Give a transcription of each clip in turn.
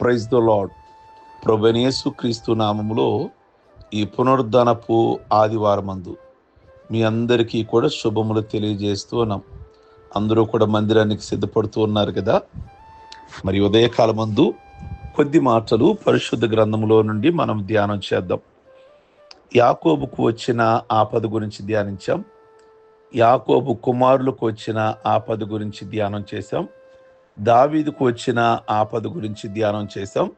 Praise the lord ప్రభనేసు క్రీస్తు నామములో ఈ పునరుద్ధనపు ఆదివారమందు మీ అందరికీ కూడా శుభములు తెలియజేస్తూ ఉన్నాం. అందరూ కూడా మందిరానికి సిద్ధపడుతూ ఉన్నారు కదా. మరి ఉదయకాలమందు కొద్ది మాటలు పరిశుద్ధ గ్రంథములో నుండి మనం ధ్యానం చేద్దాం. యాకోబుకు వచ్చిన ఆపద గురించి ధ్యానించాం. యాకోబు కుమారులకు వచ్చిన ఆపద గురించి ధ్యానం చేశాం. దావీదుకు వచ్చిన ఆపద గురించి ధ్యానం చేశాం.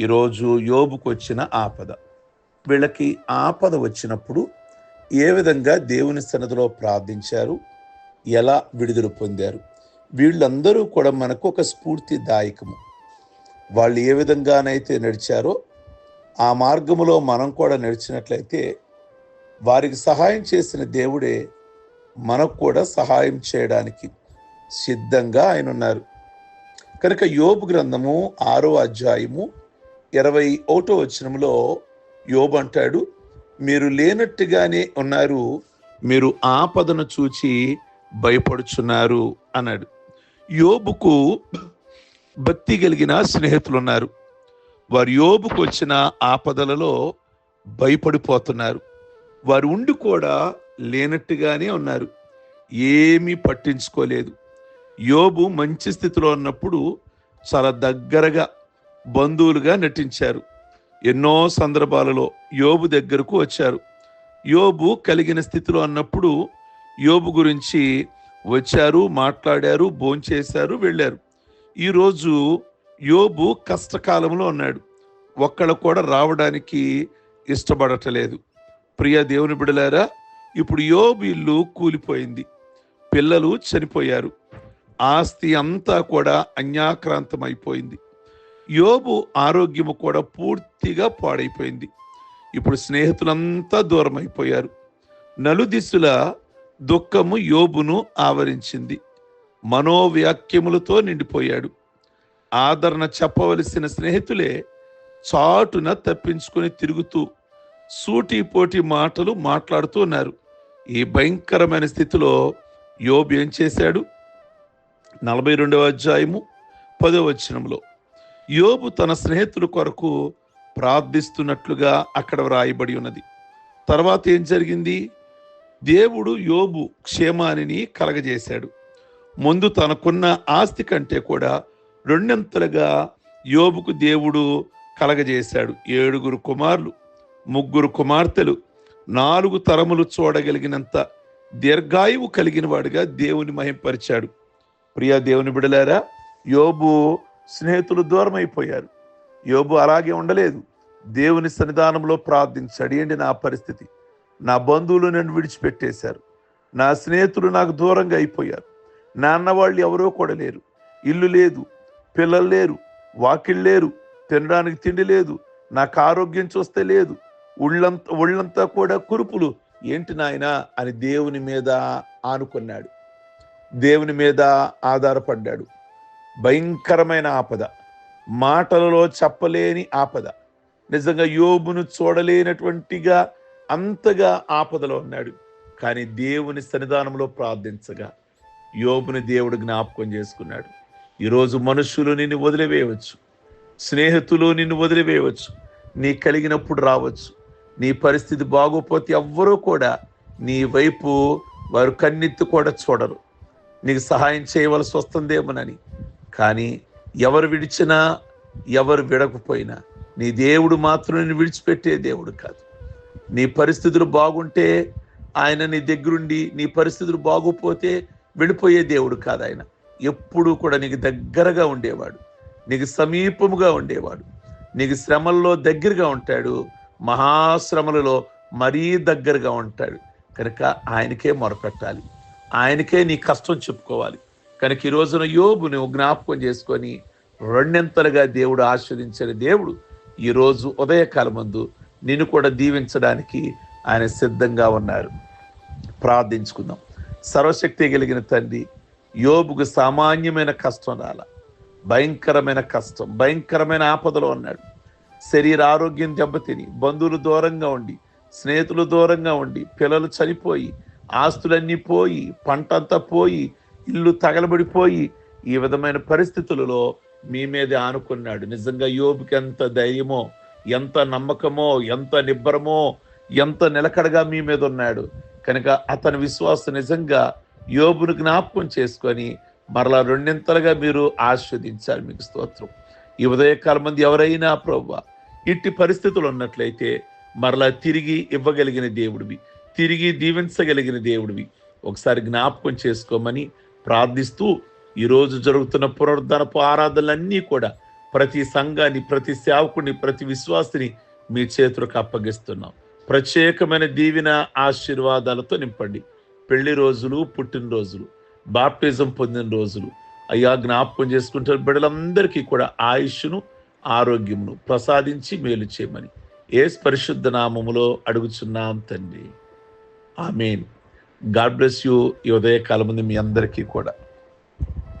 ఈరోజు యోబుకు వచ్చిన ఆపద. వీళ్ళకి ఆపద వచ్చినప్పుడు ఏ విధంగా దేవుని సన్నదిలో ప్రార్థించారు? ఎలా విడుదల పొందారు? వీళ్ళందరూ కూడా మనకు ఒక స్ఫూర్తిదాయకము. వాళ్ళు ఏ విధంగానైతే నడిచారో ఆ మార్గములో మనం కూడా నడిచినట్లయితే వారికి సహాయం చేసిన దేవుడే మనకు కూడా సహాయం చేయడానికి సిద్ధంగా ఆయన ఉన్నారు. కనుక యోబు గ్రంథము ఆరో అధ్యాయము ఇరవై ఒకటో వచనంలో యోబు అంటాడు మీరు లేనట్టుగానే ఉన్నారు మీరు ఆపదను చూచి భయపడుచున్నారు అన్నాడు. యోబుకు భక్తి కలిగిన స్నేహితులు ఉన్నారు వారు యోబుకు వచ్చిన ఆపదలలో భయపడిపోతున్నారు. వారు ఉండి కూడా లేనట్టుగానే ఉన్నారు. ఏమీ పట్టించుకోలేదు. యోబు మంచి స్థితిలో ఉన్నప్పుడు చాలా దగ్గరగా బంధువులుగా నటించారు. ఎన్నో సందర్భాలలో యోబు దగ్గరకు వచ్చారు. యోబు కలిగిన స్థితిలో అన్నప్పుడు యోబు గురించి వచ్చారు మాట్లాడారు భోంచేశారు వెళ్ళారు. ఈరోజు యోబు కష్టకాలంలో ఉన్నాడు. ఒక్కడ కూడా రావడానికి ఇష్టపడటలేదు. ప్రియ దేవుని బిడలారా ఇప్పుడు యోబు ఇల్లు కూలిపోయింది. పిల్లలు చనిపోయారు. ఆస్తి అంతా కూడా అన్యాక్రాంతమైపోయింది. యోబు ఆరోగ్యము కూడా పూర్తిగా పాడైపోయింది. ఇప్పుడు స్నేహితులంతా దూరం అయిపోయారు దుఃఖము యోబును ఆవరించింది. మనోవ్యాక్యములతో నిండిపోయాడు. ఆదరణ చెప్పవలసిన స్నేహితులే చాటున తప్పించుకొని తిరుగుతూ సూటిపోటి మాటలు మాట్లాడుతూ ఉన్నారు. ఈ భయంకరమైన స్థితిలో యోబు ఏం చేశాడు? నలభై రెండవ అధ్యాయము పదో వచనంలో యోబు తన స్నేహితుల కొరకు ప్రార్థిస్తున్నట్లుగా అక్కడ వ్రాయబడి ఉన్నది. తర్వాత ఏం జరిగింది? దేవుడు యోబు క్షేమానిని కలగజేశాడు. ముందు తనకున్న ఆస్తి కంటే కూడా రెండంతలుగా యోబుకు దేవుడు కలగజేశాడు. ఏడుగురు కుమారులు ముగ్గురు కుమార్తెలు నాలుగు తరములు చూడగలిగినంత దీర్ఘాయువు కలిగిన వాడుగా దేవుని మహింపరిచాడు. ప్రియ దేవుని బిడలారా యోబు స్నేహితులు దూరం అయిపోయారు యోబు అలాగే ఉండలేదు. దేవుని సన్నిధానంలో ప్రార్థించాడు. ఏంటి నా పరిస్థితి? నా బంధువులు నన్ను విడిచిపెట్టేశారు. నా స్నేహితులు నాకు దూరంగా అయిపోయారు. నాన్న వాళ్ళు ఎవరో కూడా లేరు. ఇల్లు లేదు పిల్లలు లేరు వాకిళ్ళు లేరు తినడానికి తిండి లేదు నాకు ఆరోగ్యం చూస్తే లేదు ఒళ్ళంతా ఒళ్ళంతా కూడా కురుపులు. ఏంటి నాయనా అని దేవుని మీద ఆనుకున్నాడు. దేవుని మీద ఆధారపడ్డాడు. భయంకరమైన ఆపద. మాటలలో చెప్పలేని ఆపద. నిజంగా యోబును చూడలేనటువంటిగా అంతగా ఆపదలో ఉన్నాడు. కానీ దేవుని సన్నిధానంలో ప్రార్థించగా యోబుని దేవుడు జ్ఞాపకం చేసుకున్నాడు. ఈరోజు మనుషులు నిన్ను వదిలివేయవచ్చు. స్నేహితులు నిన్ను వదిలివేయవచ్చు. నీ కలిగినప్పుడు రావచ్చు. నీ పరిస్థితి బాగోపోతే ఎవ్వరూ కూడా నీ వైపు వారు కన్నెత్తి కూడా చూడరు. నీకు సహాయం చేయవలసి వస్తుందేమోనని. కానీ ఎవరు విడిచినా ఎవరు విడకపోయినా నీ దేవుడు మాత్రం నేను విడిచిపెట్టే దేవుడు కాదు. నీ పరిస్థితులు బాగుంటే ఆయన నీ దగ్గరుండి నీ పరిస్థితులు బాగోపోతే వెళ్ళిపోయే దేవుడు కాదు ఆయన. ఎప్పుడూ కూడా నీకు దగ్గరగా ఉండేవాడు. నీకు సమీపముగా ఉండేవాడు. నీకు శ్రమల్లో దగ్గరగా ఉంటాడు. మహాశ్రమలలో మరీ దగ్గరగా ఉంటాడు. కనుక ఆయనకే మొరపెట్టాలి. ఆయనకే నీ కష్టం చెప్పుకోవాలి. కనుక ఈ రోజున యోబు నువ్వు జ్ఞాపకం చేసుకొని రెండెంతలుగా దేవుడు ఆస్వాదించిన దేవుడు ఈరోజు ఉదయకాలమందు నిన్ను కూడా దీవించడానికి ఆయన సిద్ధంగా ఉన్నారు. ప్రార్థించుకుందాం. సర్వశక్తి కలిగిన తండ్రి యోబుకు సామాన్యమైన కష్టం రాల. భయంకరమైన కష్టం భయంకరమైన ఆపదలో ఉన్నాడు. శరీర ఆరోగ్యం దెబ్బతిని బంధువులు దూరంగా ఉండి స్నేహితులు దూరంగా ఉండి పిల్లలు చనిపోయి ఆస్తులన్నీ పోయి పంట అంతా పోయి ఇల్లు తగలబడిపోయి ఈ విధమైన పరిస్థితులలో మీ మీదే ఆనుకున్నాడు. నిజంగా యోబుకి ఎంత ధైర్యమో ఎంత నమ్మకమో ఎంత నిబ్బరమో ఎంత నిలకడగా మీ మీద ఉన్నాడు. కనుక అతని విశ్వాసం నిజంగా యోబును జ్ఞాపకం చేసుకొని మరలా రెండింతలుగా మీరు ఆస్వాదించాలి మీకు స్తోత్రం. ఈ ఉదయకాలం మంది ఎవరైనా ప్రభు ఇట్టి పరిస్థితులు ఉన్నట్లయితే మరలా తిరిగి ఇవ్వగలిగిన దేవుడివి. తిరిగి దీవించగలిగిన దేవుడివి. ఒకసారి జ్ఞాపకం చేసుకోమని ప్రార్థిస్తూ ఈరోజు జరుగుతున్న పునరుద్ధరణపు ఆరాధనలన్నీ కూడా ప్రతి సంఘాన్ని ప్రతి సేవకుని ప్రతి విశ్వాసిని మీ చేతులకు అప్పగిస్తున్నాం. ప్రత్యేకమైన దీవెన ఆశీర్వాదాలతో నింపండి. పెళ్ళి రోజులు పుట్టినరోజులు బాప్టిజం పొందిన రోజులు. అయ్యా జ్ఞాపకం చేసుకుంటున్న బిడ్డలందరికీ కూడా ఆయుష్ను ఆరోగ్యమును ప్రసాదించి మేలు చేయమని. ఏ పరిశుద్ధ నామములో అడుగుచున్నాం తండ్రి. ఆమెన్ గాడ్ బ్లెస్ యూ ఈ ఉదయకాలం ముందు మీ అందరికీ కూడా.